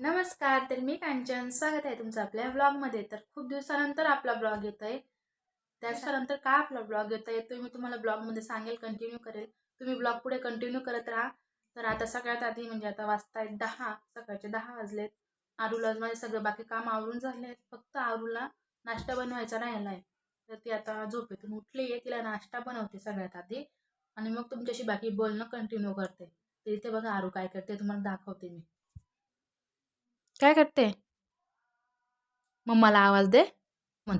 नमस्कार तर मी कांचन. स्वागत आहे तुमचं आपल्या ब्लॉगमध्ये तर खूप दिवसानंतर आपला ब्लॉग येत आहे त्याच्यानंतर का आपला ब्लॉग येत आहे तो मी तुम्हाला ब्लॉगमध्ये सांगेल कंटिन्यू करेल. तुम्ही ब्लॉग पुढे कंटिन्यू करत राहा. तर आता सगळ्यात आधी म्हणजे आता वाजता आहेत दहा सकाळचे दहा वाजलेत. आरूला माझे सगळं बाकी काम आवरून झाले आहेत फक्त आरूला नाश्ता बनवायचा राहिला आहे तर ती आता झोपेतून उठली आहे तिला नाश्ता बनवते सगळ्यात आधी. आणि मग तुमच्याशी बाकी बोलणं कंटिन्यू करते. तर इथे बघा आरू काय करते तुम्हाला दाखवते मी. काय करते? मग मला आवाज दे. म्हण.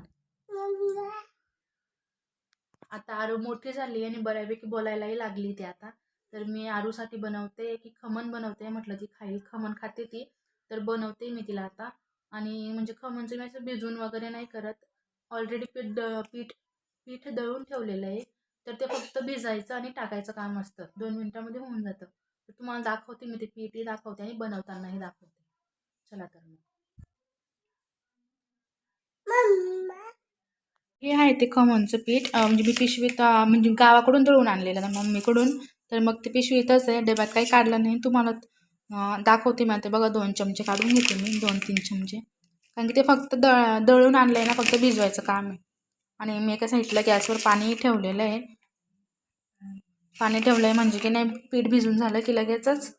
आता आरू मोठी झाली आणि बऱ्यापैकी बोलायलाही लागली ती आता. तर मी आरूसाठी बनवते की खमण बनवते म्हटलं ती खाईल. खमण खाते ती तर बनवते मी तिला आता. आणि म्हणजे खमणचं मी असं भिजून वगैरे नाही करत. ऑलरेडी पीठ पीठ पीठ दळून ठेवलेलं आहे. तर ते फक्त भिजायचं आणि टाकायचं काम असतं. दोन मिनटामध्ये होऊन जातं. तर तुम्हाला दाखवते मी ते पीठही दाखवते आणि बनवतानाही दाखवते. चला तर मग. हे आहे ते खमणचं पीठ. म्हणजे मी पिशवीत म्हणजे गावाकडून दळून आणलेलं ना मम्मीकडून. तर मग ते पिशवीतच आहे. डब्यात काही काढलं नाही. तुम्हाला दाखवते मी आता. बघा दोन चमचे काढून घेते मी. दोन तीन चमचे. कारण की ते फक्त दळ दळून आणलं आहे ना फक्त भिजवायचं काम आहे. आणि मी एका साईडला गॅसवर पाणी ठेवलेलं आहे. पाणी ठेवलं आहे म्हणजे की नाही पीठ भिजून झालं की लगेचच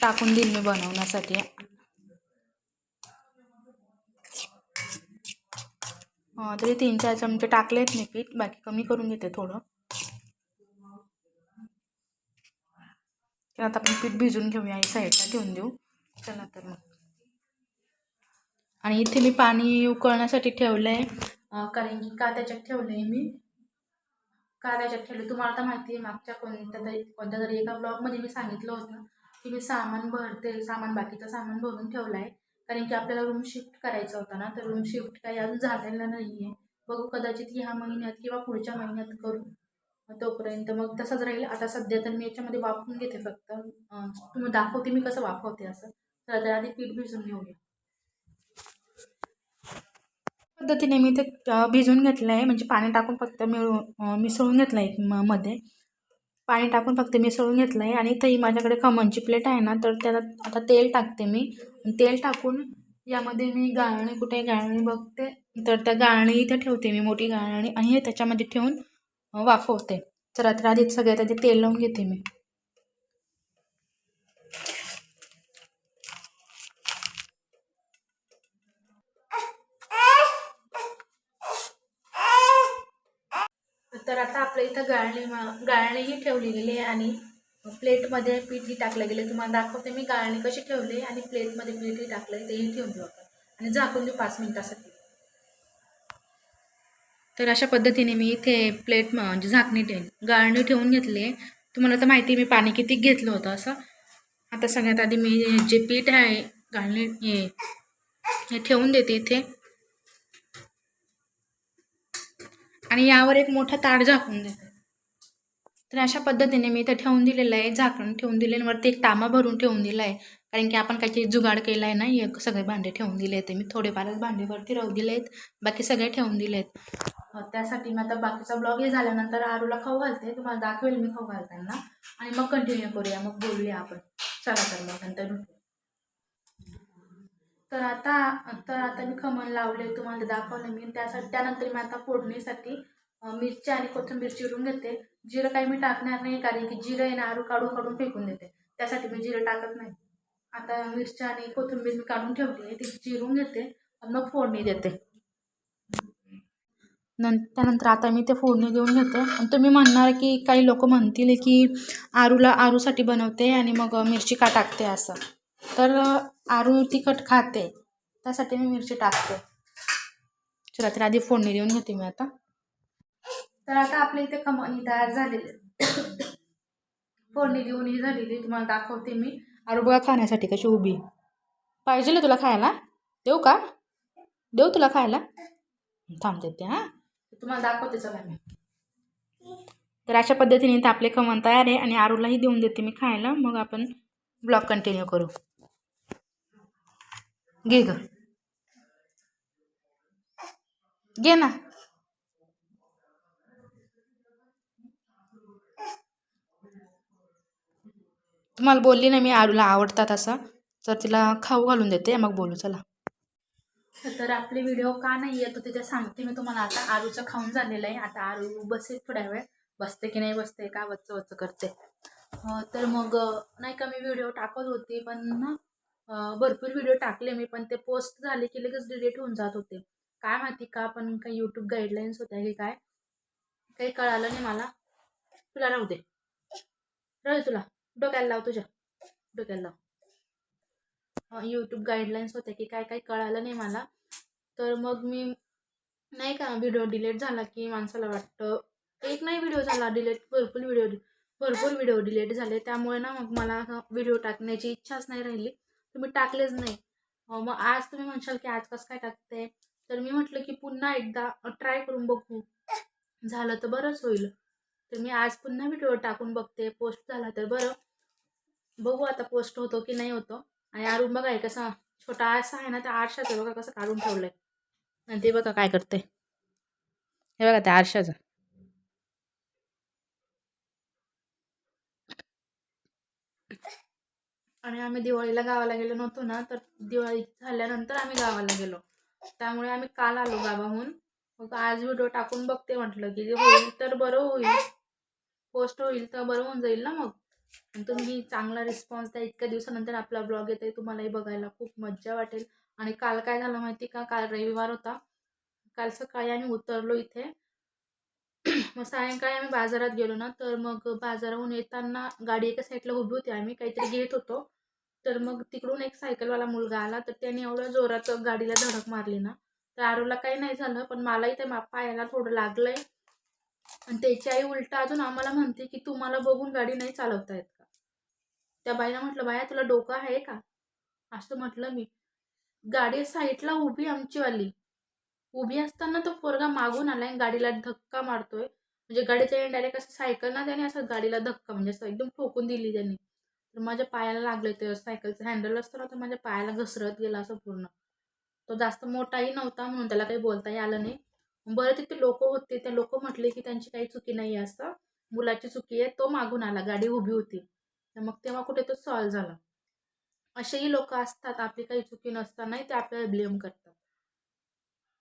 टाकून देईल मी बनवण्यासाठी. तरी तीन चार चमचे टाकलेत मी पीठ. बाकी कमी करून घेते थोडं. तर आता आपण पीठ भिजून घेऊया. ही साईडला ठेवून देऊ. चला तर मग. आणि इथे मी पाणी उकळण्यासाठी ठेवलं आहे कारण की का त्याच्यात ठेवलं आहे मी? का त्याच्यात ठेवलं तुम्हाला आता माहिती आहे मागच्या कोणत्या तरी कोणत्या तरी एका ब्लॉगमध्ये मी सांगितलं होतं की मी सामान भरते सामान बाकीचं सामान भरून ठेवलं आहे कारण की आपल्याला रूम शिफ्ट करायचा होता ना तर रूम शिफ्ट काही अजून झालेला नाही आहे बघू कदाचित ह्या महिन्यात किंवा पुढच्या महिन्यात करू. तोपर्यंत मग तसंच राहील. आता सध्या तर मी याच्यामध्ये वापरून घेते फक्त. तुम्ही दाखवते मी कसं वापरते असं. तर त्या आधी पीठ भिजून घेऊया. पद्धतीने मी ते भिजून घेतलं आहे म्हणजे पाणी टाकून फक्त मिळून मिसळून घेतलं आहे मध्ये. पाणी टाकून फक्त मिसळून घेतलं आहे आणि इथंही माझ्याकडे खमणची प्लेट आहे ना तर त्याला आता तेल टाकते मी. तेल टाकून यामध्ये मी गाळणी कुठे गाळणी बघते तर त्या गाळणी इथे ठेवते मी मोठी गाळणी आणि हे त्याच्यामध्ये ठेवून वाफवते. तर आता आधी सगळ्यात आधी तेल लावून घेते मी. तर आता आपल्या इथं गाळणी गाळणीही ठेवली गेली आहे आणि प्लेटमध्ये पीठही टाकलं गेले. तुम्हाला दाखवते मी गाळणी कशी ठेवली आणि प्लेटमध्ये पीठही टाकलं आहे तेही ठेवून देऊ आपण आणि झाकून देऊ पाच मिनिटासाठी तर अशा पद्धतीने मी इथे प्लेट म्हणजे झाकणी ठेव गाळणी ठेवून घेतली. आहे तुम्हाला तर माहिती आहे मी पाणी किती घेतलं होतं असं. आता सगळ्यात आधी मी जे पीठ आहे गाळणी हे हे ठेवून देते इथे. आणि यावर एक मोठा ताट झाकून देते तर अशा पद्धतीने मी इथं ठेवून दिलेलं आहे झाकण ठेवून दिले वरती एक तांबा भरून ठेवून दिला आहे कारण की आपण काही जुगाड केला आहे ना एक सगळे भांडे ठेवून दिले आहेत. मी थोडेफारच भांडेवरती राहू दिले आहेत. बाकी सगळे ठेवून दिले आहेत. त्यासाठी मी आता बाकीचा ब्लॉग हे झाल्यानंतर आरूला खाऊ घालते. तुम्हाला दाखवेल मी खाऊ घालताना. आणि मग कंटिन्यू करूया. मग बोलूया आपण. चला तर मग नंतर तर आता तर आता मी खमण लावले तुम्हाला दाखवलं मी. त्यासाठी त्यानंतर मी आता फोडणीसाठी मिरची आणि कोथिंबीर चिरून घेते. जिरं काही मी टाकणार नाही कारण की जिरं आहे ना आरू काढून काढून फेकून देते. त्यासाठी मी जिरं टाकत नाही. आता मिरची आणि कोथिंबीर मी काढून ठेवली आहे ती चिरून घेते आणि मग फोडणी देते. नं त्यानंतर आता मी ते फोडणी देऊन घेते. आणि तुम्ही म्हणणार की काही लोक म्हणतील की आरूला आरूसाठी बनवते आणि मग मिरची का टाकते असं. तर आरू तिखट खाते. त्यासाठी मी मिरची टाकते. चला तर आधी फोडणी देऊन घेते मी आता. तर आता आपल्या इथे कमानी तयार झालेली फोडणी देऊन ही झालेली तुम्हाला दाखवते मी. आरू बघा खाण्यासाठी कशी उभी. पाहिजे तुला खायला? देऊ का? देऊ तुला खायला? थांबते ते हां. तुम्हाला दाखवते चला मी. तर अशा पद्धतीने इथे आपले कमान तयार आहे आणि आरूलाही देऊन देते मी खायला. मग आपण ब्लॉग कंटिन्यू करू. घे ग. घे ना. तुम्हाला बोलली ना मी आरूला आवडतात असं तर तिला खाऊ घालून देते मग बोलू चला. तर आपले व्हिडिओ का नाही येतो तिथे सांगते मी तुम्हाला. आता आरूचं खाऊन झालेलं आहे. आता आरू बसेल थोड्या वेळ. बसते की नाही बसते का वच्च वच्च करते. तर मग नाही का मी व्हिडिओ टाकत होती पण ना भरपूर व्हिडिओ टाकले मी पण ते पोस्ट झाले की लगेच डिलीट होऊन जात होते. काय माहिती का पण काही यूट्यूब गाईडलाईन्स होत्या की काय काही कळालं नाही मला. तुला राहू दे. राहू तुला. डोक्याला लाव तुझ्या. डोक्याला लाव. यूट्यूब गाईडलाईन्स होत्या की काय काय कळालं नाही मला. तर मग मी नाही का व्हिडिओ डिलीट झाला की माणसाला वाटतं एक नाही व्हिडिओ झाला डिलीट भरपूर व्हिडिओ भरपूर व्हिडिओ डिलीट झाले. त्यामुळे ना मग मला व्हिडिओ टाकण्याची इच्छाच नाही राहिली. तुम्ही टाकलेच नाही. मग आज तुम्ही म्हणशाल की आज कसं काय टाकते? तर मी म्हटलं की पुन्हा एकदा ट्राय करून बघू. झालं तर बरंच होईल. तर मी आज पुन्हा व्हिडिओ टाकून बघते. पोस्ट झाला तर बरं. बघू आता पोस्ट होतो की नाही होतो. आणि अरुण बघा कसा छोटा आरसा आहे ना त्या आरशाचं बघा कसं काढून ठेवलंय. आणि ते बघा काय करते हे बघा त्या आरशाचं. आणि आम्ही दिवाळीला गावाला गेलो नव्हतो ना तर दिवाळी झाल्यानंतर आम्ही गावाला गेलो. त्यामुळे आम्ही काल आलो गावाहून. मग आज व्हिडिओ टाकून बघते म्हटलं की जे होईल तर बरं होईल. पोस्ट होईल तर बरं होऊन जाईल ना मग. आणि तुम्ही चांगला रिस्पॉन्स द्या. इतक्या दिवसानंतर आपला ब्लॉग येते तुम्हालाही बघायला खूप मज्जा वाटेल. आणि काल काय झालं माहिती का? काल रविवार होता. काल सकाळी आम्ही उतरलो इथे. मग सायंकाळी आम्ही बाजारात गेलो ना तर मग बाजाराहून येताना गाडी एका साईडला उभी होती. आम्ही काहीतरी घेत होतो. तर मग तिकडून एक सायकलवाला मुलगा आला तर त्याने एवढ्या जोरात गाडीला धडक मारली ना तर आरूला काही नाही झालं पण मलाही त्या पायाला थोडं लागलंय. आणि त्याची आई उलटा अजून आम्हाला म्हणते की तुम्हाला बघून गाडी नाही चालवता येत का? त्या बाईला म्हटलं बाया तुला डोकं आहे का? असं म्हटलं मी. गाडी साईडला उभी आमचीवाली. उभी असताना तो पोरगा मागून आलाय आणि गाडीला धक्का मारतोय. म्हणजे गाडीच्या डायरेक्ट असं सायकल ना त्याने असं गाडीला धक्का म्हणजे असं एकदम ठोकून दिली त्यांनी. तर माझ्या पायाला लागलं ते सायकलचं हँडल असतं ना तर माझ्या पायाला घसरत गेला असं पूर्ण. तो जास्त मोठाही नव्हता म्हणून त्याला काही बोलताही आलं नाही. बरं तिथे लोक होते ते लोक म्हटले की त्यांची काही चुकी नाही आहे असं. मुलाची चुकी आहे तो मागून आला गाडी उभी होती. तर मग तेव्हा कुठे तो सॉल्व झाला. असेही लोक असतात आपली काही चुकी नसतानाही ते आपल्याला ब्लेम करतात.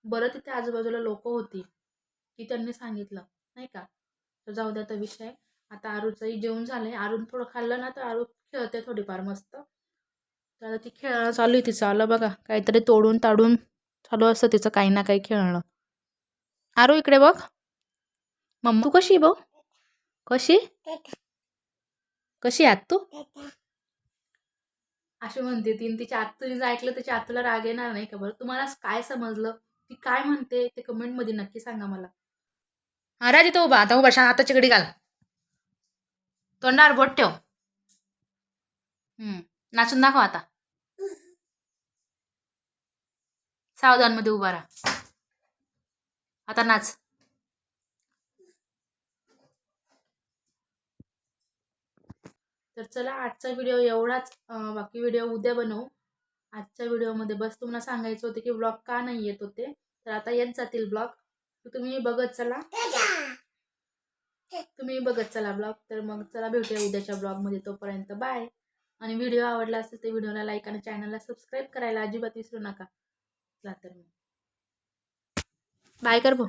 बरं तिथे आजूबाजूला लोक होती की त्यांनी सांगितलं. नाही का? तर जाऊ द्या तो विषय. आता आरूचंही जेवण झालंय. आरून थोडं खाल्लं ना तर आरू खेळते थोडीफार मस्त. तर आता ती खेळणं चालू आहे तिचं. आलं बघा काहीतरी तोडून ताडून चालू असतं तिचं काही ना काही खेळणं. आरू इकडे बघ. मम्मा तू कशी आहे भाऊ? कशी? कशी आत तू? अशी म्हणते तीन तिच्या आत्तूने जर ऐकलं त्याच्या आत्तूला राग येणार नाही का बरं? तुम्हाला काय समजलं? ती काय म्हणते? ते कमेंटमध्ये नक्की सांगा मला. हा राज इथं उभा आता उभा शा हाताची घडी घाल. तोंडावर बोट ठेव. नाचून दाखव आता. सावधानमध्ये उभा राहा. आता नाच. तर चला आजचा व्हिडिओ एवढाच. बाकी व्हिडिओ उद्या बनवू. आजच्या व्हिडिओमध्ये बस तुम्हाला सांगायचं होतं की ब्लॉग का नाही येत होते. तर आता येत जातील ब्लॉग तर तुम्ही बघत चला. तुम्ही बघत चला ब्लॉग. तर मग चला भेटूया उद्याच्या ब्लॉगमध्ये तोपर्यंत. बाय आणि व्हिडिओ आवडला असेल तर व्हिडिओला लाईक आणि चॅनलला सबस्क्राईब करायला अजिबात विसरू नका. चला तर मग. बाय कर भाऊ.